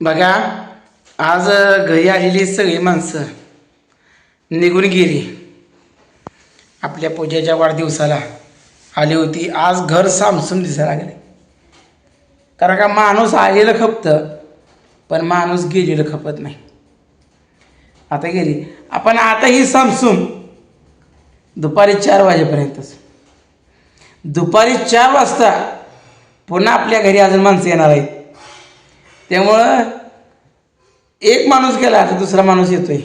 बघा आज घरी आलेली सगळी माणसं निघून गेली. आपल्या पूजेच्या वाढदिवसाला आली होती. आज घर सामसूम दिसायला लागले. कारण का माणूस आलेलं खपतं पण माणूस गेलेलं खपत नाही. आता गेली. आपण आता ही सामसूम. दुपारी चार वाजेपर्यंतच. दुपारी चार वाजता पुन्हा आपल्या घरी अजून माणसं येणार आहेत. त्यामुळं एक माणूस गेला तर दुसरा माणूस येतोय.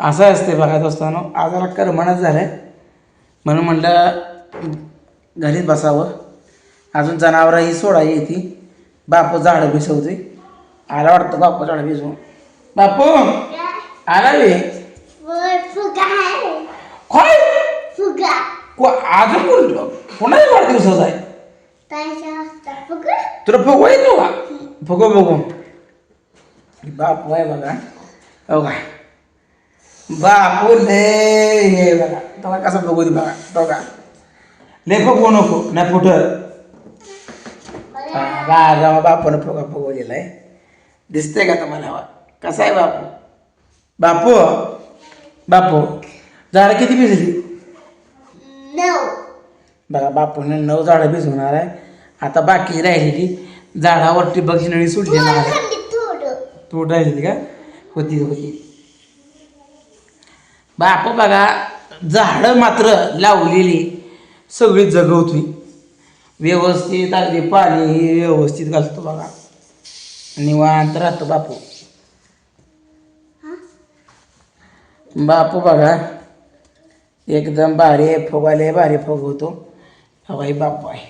असं असते बघा दोस्तानो. आजाला करमणच झालं म्हणून म्हणलं घरीच बसावं. अजून जनावरही सोडायची येते बापू झाडं भिजवते आला वाटतं बापू झाडं भिजवून बापू आला आहे. काय अजून कोण कोणाच्या वाढदिवसाचा आहे. फुगा तुला फुगवा येतो का फुगव बघू बापू आहे बघा. हो का? बापू ले हे बघा. तेव्हा कसं बघू दे बघा. तो का ले फुगवू नको. नाही फुटत. बा बापूनं फुगा फुगवलेला आहे. दिसतंय का तुम्हाला हवा कसा आहे बापू? बापू? बापू झाडं किती भिजली बघा बापूने नऊ झाडं भिजवणार आहे. आता बाकी राहिलेली झाडावर ठिबक नळी सुटलेली थोडं आहे तू राहिली का? होती होती. बाप बघा झाडं मात्र लावलेली. सगळी जगवतोय. व्यवस्थित अगदी पाणी व्यवस्थित घालतो बघा. निवांत राहतो बापू. बापू बघा एकदम भारी फुगाले भारी फुगवतो. हवाई बापू आहे.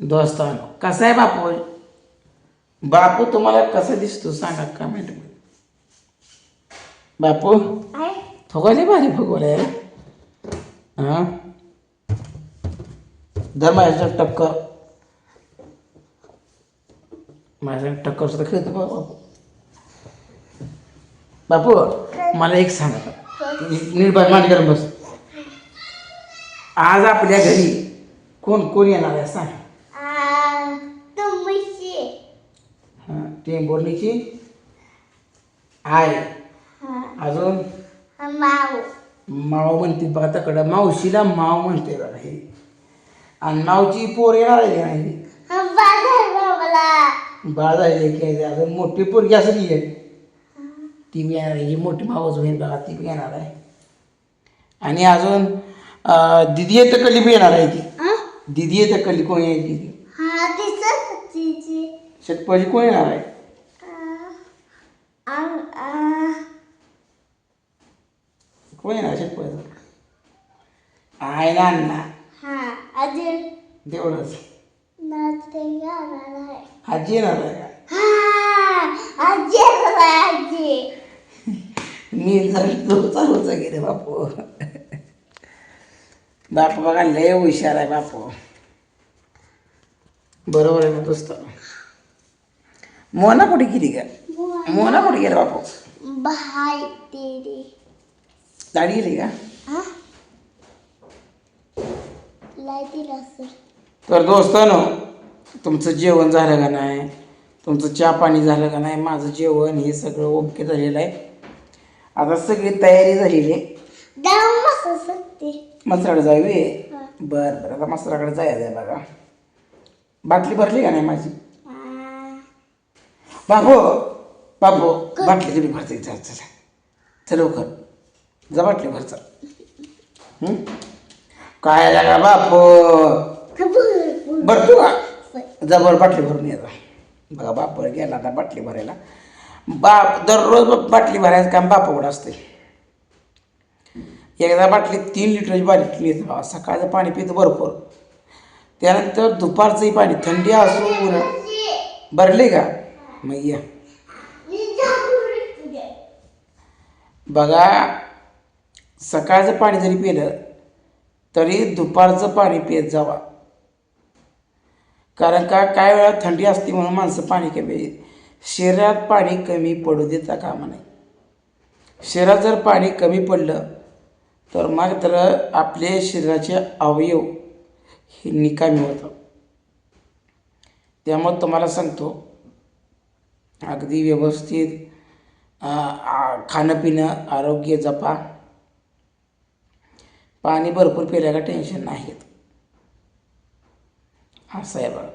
दोस्तानो कसा आहे बापू? बापू तुम्हाला कसं दिसतो सांगा कमेंट मध्ये. बापू आहे. फुगवले भारी फुगवले हाँ? धर माझ्या टक्कर. माझ्या टक्कर सुद्धा खेळतो बापू. बापू मला एक सांगा. नीट बाय मांडी करून बस. आज आपल्या घरी कोण कोण येणार आहे सांग. हां टेंबोर्णीची हा, अजून? माव म्हणते बघा तकडं. मावशीला माव म्हणते बघा हे. आणि मावची पोर येणार आहे नाही? हा, बाळ झालेली की अजून मोठी पोरगी असं आहे. ती बी येणार आहे. ही मोठी मावच होईल बघा ती बी येणार आहे. आणि अजून दिदी येतं कली बी येणार आहे ती? दिदी येतं कली कोण येईल दिदी हा तिची कोण येणार आहे? कोण येणार षटपाचं आहे ना अण्णा. हा अजून. तेवढंच आहे. आजी येणार आहे का? हा आजी आहे, आजी. मी जर तो चालूच गेले बापू. बापू बघा लय हुशार आहे बापू. बरोबर आहे ना दोस्त? मोना कुठे गेली का मोना. कुठे गेला बापू? तेरी गाडी गेली का? हा? तर दोस्तानो तुमचं जेवण झालं का नाही? तुमचं चहा पाणी झालं का नाही? माझं जेवण हे सगळं ओके झालेलं आहे. आता सगळी तयारी झालेली आहे. मसराकडे जाऊया हा. बरं बरं. आता मसराकडे जायचं आहे बघा. बाटली भरली का नाही माझी? बाबू बाबू बाटली तुम्ही भरते? चल चल चल लवकर. जा बाटली भर चल. हं? काय लागा बापू? भरतो का? जा बरं बाटली भरून ये जा. बघा बाप गेला आता बाटली भरायला. बाप दररोज बाटली भरायचं काम बापाकडं असते एकदा बाटली तीन लिटरची बाटली येते सकाळचं पाणी पितं भरपूर. त्यानंतर दुपारचंही पाणी थंडी असो उन्हाळा का? मग या. बघा सकाळचं पाणी जरी पिलं तरी दुपारचं पाणी पित जावा. कारण का काय वेळा थंडी असते म्हणून माणसं पाणी कमी शरीरात पाणी कमी पडू देता कामा नाही शरीरात जर पाणी कमी पडलं तर मग तर आपले शरीराचे अवयव हे निकामी होतात. त्यामुळं तुम्हाला सांगतो अगदी व्यवस्थित खाणंपिणं आ, आरोग्य जपा. पाणी भरपूर पिल्या का टेन्शन नाही असं आहे बघा.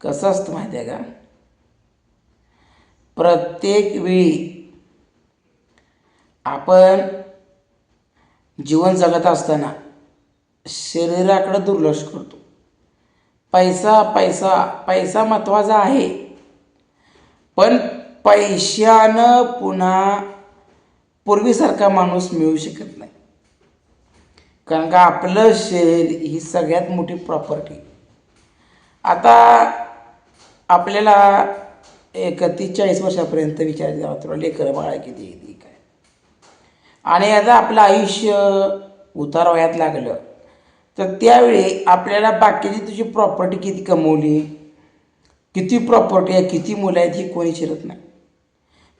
कसं असतं माहिती आहे का? प्रत्येक वेळी आपण जीवन जगत असताना शरीराकडं दुर्लक्ष करतो. पैसा पैसा पैसा महत्त्वाचा आहे. पण पैशानं पुन्हा पूर्वीसारखा माणूस मिळू शकत नाही. कारण का आपलं शरीर ही सगळ्यात मोठी प्रॉपर्टी आता आपल्याला एक तीस चाळीस वर्षापर्यंत विचार द्यावा तुला लेकरं बाळा किती येते आणि आता आपलं आयुष्य उतार वयात लागलं. तर त्यावेळी आपल्याला बाकीची तुझी प्रॉपर्टी किती कमवली? किती प्रॉपर्टी आहे? किती मुलं आहेत? ही कोणी शिरत नाही.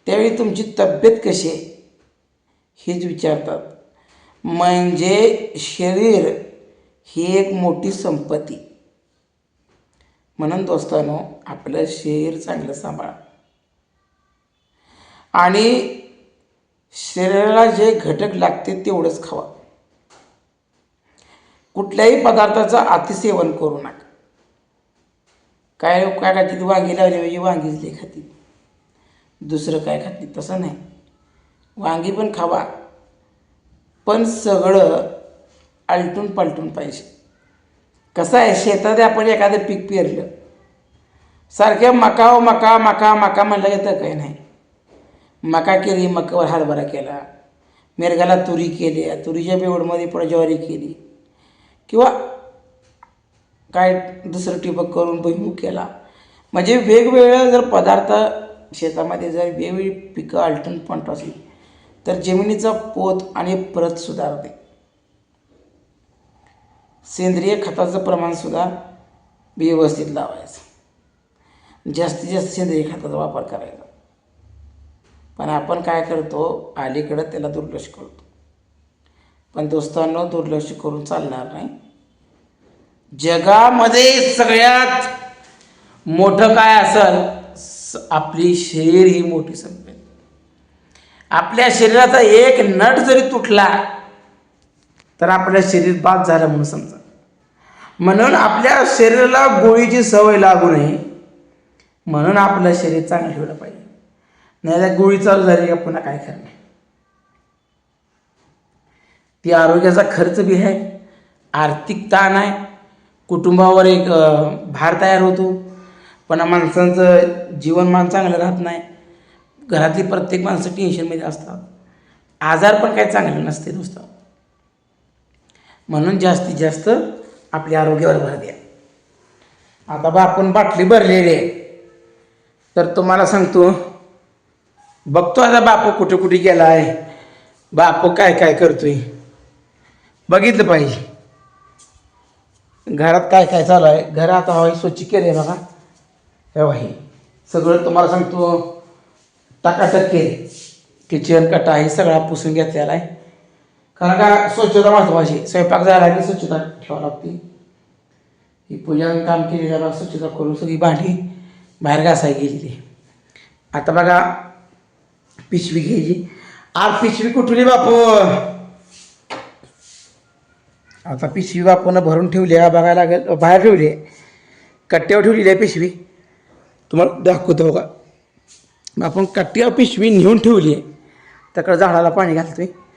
त्यावेळी तुमची तब्येत कशी आहे? हेच विचारतात. म्हणजे शरीर ही एक मोठी संपत्ती. म्हणून दोस्तानो आपलं शरीर चांगलं सांभाळा. आणि शरीराला जे घटक लागते तेवढंच खावा. कुठल्याही पदार्थाचं अतिसेवन करू नका. काय काय खातील वांगी लावली म्हणजे वांगीच ते खातील दुसरं काय खातील तसं नाही. वांगी पण खावा. पण सगळं आलटून पालटून पाहिजे. कसं आहे? शेतात आपण एखादं पीक पेरलं. सारख्या मका व मका मका मका म्हणलं येतं काही नाही. मका केली मकावर हरभरा केला. मिरगाला तुरी केली तुरीच्या बेवडमध्ये पण ज्वारी केली. किंवा काय दुसरं ठिबक करून भुईमूग केला. म्हणजे वेगवेगळ्या जर पदार्थ शेतामध्ये जर वेगवेगळी पिकं आलटून पण असली तर जमिनीचा पोत आणि प्रत सुधारते. सेंद्रिय खताचं प्रमाणसुद्धा व्यवस्थित लावायचं. जास्तीत जास्त सेंद्रिय खताचा वापर करायचा. पण आपण काय करतो अलीकडं त्याला दुर्लक्ष करतो. पण दोस्तांनो दुर्लक्ष करून चालणार नाही. जगामध्ये सगळ्यात मोठं काय असं आपली शरीर ही मोठी संपत्ती आपल्या शरीराचा एक नट जरी तुटला तर आपल्या शरीर बाद झालं म्हणून समजा. म्हणून आपल्या शरीराला गोळीची सवय लागू नये. म्हणून आपलं शरीर चांगलं ठेवलं पाहिजे. नाही त्या गोळी चालू झाली का पुन्हा काय करणार? ती आरोग्याचा खर्च बी आहे आर्थिक ताण आहे कुटुंबावर एक भार तयार होतो पण माणसांचं जीवनमान चांगलं राहत नाही. घरातली प्रत्येक माणसं टेन्शनमध्ये असतात. आजार पण काही चांगले नसते दोस्त म्हणून जास्तीत जास्त आपल्या आरोग्यावर भर द्या. आता बा आपण बाटली भरलेली आहे. तर तुम्हाला सांगतो बघतो आता बापू कुठे कुठे गेला आहे बापू काय काय करतोय. बघितलं पाहिजे. घरात काय काय चालू आहे घरात हवा स्वच्छ केले बघा. हे वाही हे. सगळं तुम्हाला सांगतो. टाकाटक केले किचन कटा हे सगळा पुसून घेतलेला आहे कारण का स्वच्छता महत्वाची स्वयंपाक झाला की स्वच्छता ठेवावी लागते. ही पूजा काम केली बघा स्वच्छता करून सगळी भांडी बाहेर घासाय गेलेली आता बघा पिशवी घ्यायची. आज पिशवी कुठली बापू? आता पिशवी बापून भरून ठेवली आहे बघायला लागेल. बाहेर ठेवली आहे. कट्ट्यावर ठेवलेली आहे पिशवी. तुम्हाला दाखवतो का आपण कट्ट्यावर पिशवी नेऊन ठेवली आहे. त्याकडे झाडाला पाणी घालतो आहे